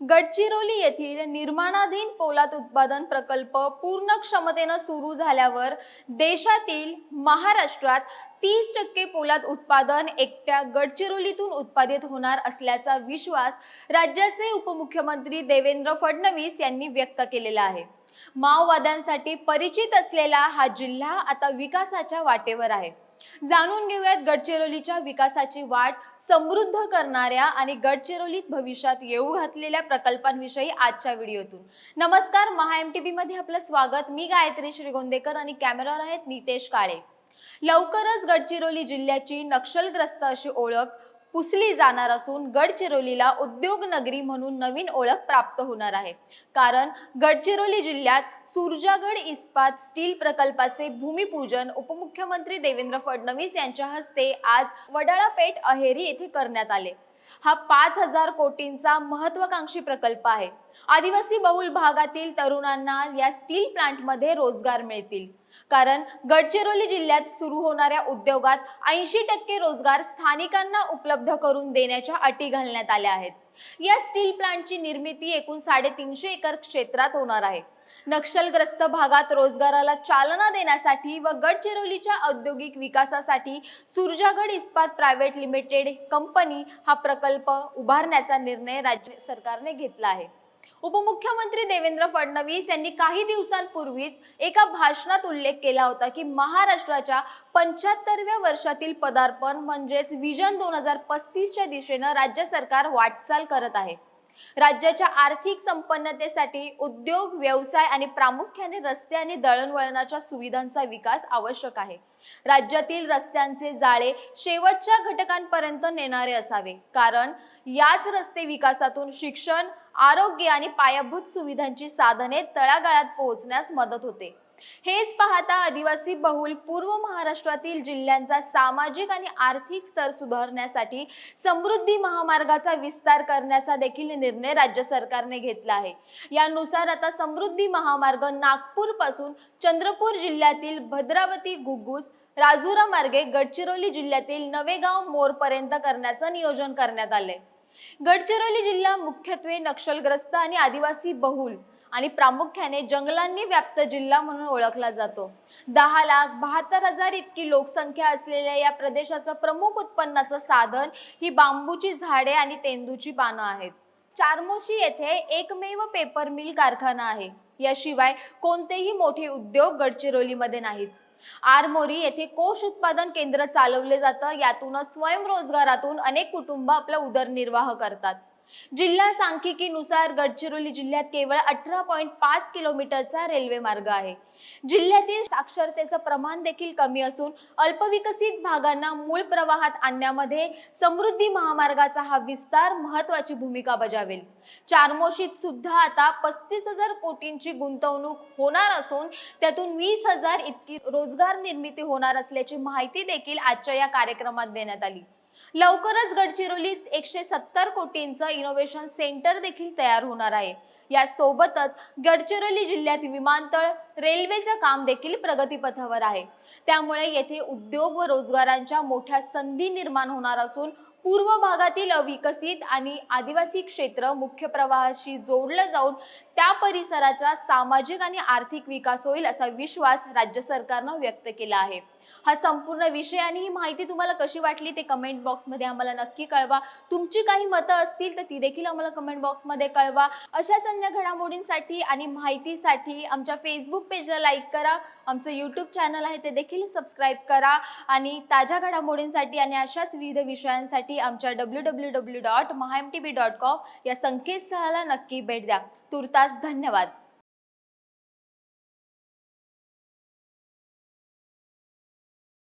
गडचिरोली येथील निर्माणाधीन पोलाद उत्पादन प्रकल्प पूर्ण क्षमतेनं सुरू झाल्यावर देशातील महाराष्ट्रात तीस टक्के पोलाद उत्पादन एकट्या गडचिरोलीतून उत्पादित होणार असल्याचा विश्वास राज्याचे उपमुख्यमंत्री देवेंद्र फडणवीस यांनी व्यक्त केलेला आहे. माओवाद्यांसाठी परिचित असलेला हा जिल्हा आता विकासाच्या वाटेवर आहे. जाणून घेऊयात गडचिरोलीच्या विकासाची वाट समृद्ध करणाऱ्या आणि गडचिरोलीत भविष्यात येऊ घातलेल्या प्रकल्पांविषयी आजच्या व्हिडिओतून. नमस्कार महा एम टी बी मध्ये आपलं स्वागत. मी गायत्री श्रीगोंदेकर आणि कॅमेरावर आहेत नितेश काळे. लवकरच गडचिरोली जिल्ह्याची नक्षलग्रस्त अशी ओळख पुसली जाणार असून गडचिरोलीला उद्योगनगरी म्हणून नवीन ओळख प्राप्त होणार आहे. कारण गडचिरोली जिल्ह्यात सुरजागड इस्पात स्टील प्रकल्पाचे भूमिपूजन उपमुख्यमंत्री देवेंद्र फडणवीस यांच्या हस्ते आज वडाळापेठ अहेरी येथे करण्यात आले. हा पाच हजार कोटींचा महत्वाकांक्षी प्रकल्प आहे. आदिवासी बहुल भागातील तरुणांना या स्टील प्लांटमध्ये रोजगार मिळतील. कारण गडचिरोली जिल्ह्यात सुरू होणाऱ्या उद्योगात ऐंशी टक्के रोजगार स्थानिकांना उपलब्ध करून देण्याच्या अटी घालण्यात आल्या आहेत. या स्टील प्लांटची निर्मिती एकूण साडेतीनशे एकर क्षेत्रात होणार आहे. नक्षलग्रस्त भागात रोजगाराला चालना देण्यासाठी व गडचिरोलीच्या औद्योगिक विकासासाठी सुरजागड इस्पात प्रायव्हेट लिमिटेड कंपनी हा प्रकल्प उभारण्याचा निर्णय राज्य सरकारने घेतला आहे. उपमुख्यमंत्री देवेंद्र फडणवीस यांनी काही दिवसांपूर्वीच एका भाषणात उल्लेख केला होता की महाराष्ट्राच्या पंच्याहत्तरव्या वर्षातील पदार्पण म्हणजेच विजन दोन हजार पस्तीसच्या दिशेनं राज्य सरकार वाटचाल करत आहे. राज्याच्या आर्थिक संपन्नतेसाठी उद्योग व्यवसाय आणि प्रामुख्याने रस्ते आणि दळणवळणाच्या सुविधांचा विकास आवश्यक आहे. राज्यातील रस्त्यांचे जाळे शेवटच्या घटकांपर्यंत नेणारे असावे. कारण याच रस्ते विकासातून शिक्षण आरोग्य आणि पायाभूत सुविधांची साधने तळागाळात पोहोचण्यास मदत होते. हेच पाहता आदिवासी बहुल पूर्व महाराष्ट्रातील जिल्ह्यांचा सामाजिक आणि आर्थिक स्तर सुधारण्यासाठी समृद्धी महामार्गाचा विस्तार करण्याचा देखील निर्णय राज्य सरकारने घेतला आहे. यानुसार आता समृद्धी महामार्ग नागपूरपासून चंद्रपूर जिल्ह्यातील भद्रावती घुग्गुस राजुरा मार्गे गडचिरोली जिल्ह्यातील नवेगाव मोरपर्यंत करण्याचं नियोजन करण्यात आलंय. गडचिरोली जिल्हा मुख्यत्वे नक्षलग्रस्त आणि आदिवासी बहुल आणि प्रामुख्याने जंगलांनी व्याप्त जिल्हा म्हणून ओळखला जातो. दहा लाख बहात्तर हजार इतकी लोकसंख्या असलेल्या या प्रदेशाचं प्रमुख उत्पन्नाचं साधन ही बांबूची झाडे आणि तेंदूची पानं आहेत. चारमोशी येथे एकमेव पेपर मिल कारखाना आहे. याशिवाय कोणतेही मोठे उद्योग गडचिरोलीमध्ये नाहीत. आरमोरी येथे कोष उत्पादन केंद्र चालवले जातं यातूनच स्वयंरोजगारातून अनेक कुटुंब आपला उदरनिर्वाह करतात. जिल्हा सांख्यिकीनुसार गडचिरोली जिल्ह्यात केवळ अठरा पॉईंट पाच किलोमीटरचा रेल्वे मार्ग आहे. जिल्ह्यातील साक्षरतेचं प्रमाण देखील कमी असून अल्पविकसित भागांना मूळ प्रवाहात आणण्यामध्ये समृद्धी महामार्गाचा हा विस्तार महत्वाची भूमिका बजावेल. चारमोशीत सुद्धा आता पस्तीस हजार कोटींची गुंतवणूक होणार असून त्यातून वीस हजार इतकी रोजगार निर्मिती होणार असल्याची माहिती देखील आजच्या या कार्यक्रमात देण्यात आली. लवकरच गडचिरोलीत एकशे सत्तर कोटींचं इनोव्हेशन सेंटर देखील तयार होणार आहे. यासोबतच गडचिरोली जिल्ह्यात विमानतळ रेल्वेचं काम देखील प्रगतीपथावर आहे. त्यामुळे येथे उद्योग व रोजगारांच्या मोठ्या संधी निर्माण होणार असून पूर्व भागातील अविकसित आणि आदिवासी क्षेत्र मुख्य प्रवाहाशी जोडलं जाऊन त्या परिसराचा सामाजिक आणि आर्थिक विकास होईल असा विश्वास राज्य सरकारनं व्यक्त केला आहे. हा संपूर्ण विषय आणि ही माहिती तुम्हाला कशी वाटली ते कमेंट बॉक्समध्ये आम्हाला नक्की कळवा. तुमची काही मतं असतील तर ती देखील आम्हाला कमेंट बॉक्समध्ये कळवा. अशाच अन्य घडामोडींसाठी आणि माहितीसाठी आमच्या फेसबुक पेजला लाईक करा. आमचं यूट्यूब चॅनल आहे ते देखील सबस्क्राईब करा. आणि ताज्या घडामोडींसाठी आणि अशाच विविध विषयांसाठी आमच्या W W W dot Maha M T B dot com या संकेतस्थळाला नक्की भेट द्या. तुर्तास धन्यवाद.